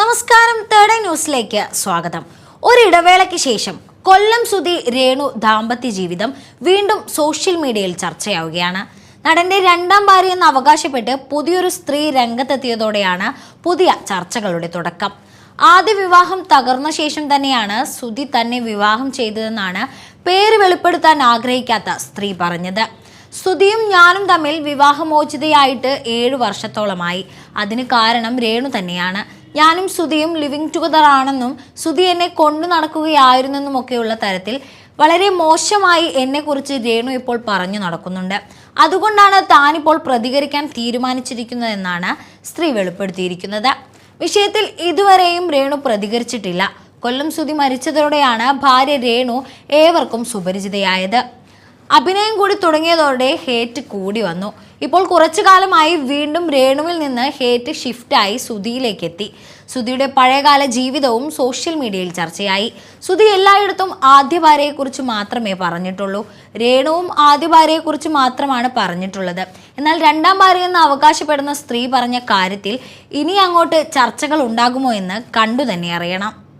നമസ്കാരം തേർഡ് ന്യൂസിലേക്ക് സ്വാഗതം. ഒരിടവേളയ്ക്ക് ശേഷം കൊല്ലം സുധി രേണു ദാമ്പത്യ ജീവിതം വീണ്ടും സോഷ്യൽ മീഡിയയിൽ ചർച്ചയാവുകയാണ്. നടന്റെ രണ്ടാം ഭാര്യ എന്ന് അവകാശപ്പെട്ട് പുതിയൊരു സ്ത്രീ രംഗത്തെത്തിയതോടെയാണ് പുതിയ ചർച്ചകളുടെ തുടക്കം. ആദ്യ വിവാഹം തകർന്ന ശേഷം തന്നെയാണ് സുധി തന്നെ വിവാഹം ചെയ്തതെന്നാണ് പേര് വെളിപ്പെടുത്താൻ ആഗ്രഹിക്കാത്ത സ്ത്രീ പറഞ്ഞത്. സ്തുതിയും ഞാനും തമ്മിൽ വിവാഹമോചിതയായിട്ട് ഏഴ് വർഷത്തോളമായി. അതിന് കാരണം രേണു തന്നെയാണ്. ഞാനും സ്തുതിയും ലിവിങ് ടുഗദർ ആണെന്നും സ്തുതി എന്നെ കൊണ്ടു നടക്കുകയായിരുന്നെന്നുമൊക്കെയുള്ള തരത്തിൽ വളരെ മോശമായി എന്നെക്കുറിച്ച് രേണു ഇപ്പോൾ പറഞ്ഞു നടക്കുന്നുണ്ട്. അതുകൊണ്ടാണ് താനിപ്പോൾ പ്രതികരിക്കാൻ തീരുമാനിച്ചിരിക്കുന്നതെന്നാണ് സ്ത്രീ വെളിപ്പെടുത്തിയിരിക്കുന്നത്. വിഷയത്തിൽ ഇതുവരെയും രേണു പ്രതികരിച്ചിട്ടില്ല. കൊല്ലം സ്തുതി മരിച്ചതോടെയാണ് ഭാര്യ രേണു ഏവർക്കും സുപരിചിതയായത്. അഭിനയം കൂടി തുടങ്ങിയതോടെ ഹേറ്റ് കൂടി വന്നു. ഇപ്പോൾ കുറച്ചു കാലമായി വീണ്ടും രേണുവിൽ നിന്ന് ഹേറ്റ് ഷിഫ്റ്റായി സുധിയിലേക്ക് എത്തി. സുധിയുടെ പഴയകാല ജീവിതവും സോഷ്യൽ മീഡിയയിൽ ചർച്ചയായി. സുധി എല്ലായിടത്തും ആദ്യ ഭാര്യയെക്കുറിച്ച് മാത്രമേ പറഞ്ഞിട്ടുള്ളൂ. രേണുവും ആദ്യ ഭാര്യയെക്കുറിച്ച് മാത്രമാണ് പറഞ്ഞിട്ടുള്ളത്. എന്നാൽ രണ്ടാം ഭാര്യ എന്ന് അവകാശപ്പെടുന്ന സ്ത്രീ പറഞ്ഞ കാര്യത്തിൽ ഇനി അങ്ങോട്ട് ചർച്ചകൾ ഉണ്ടാകുമോ എന്ന് കണ്ടു തന്നെ അറിയണം.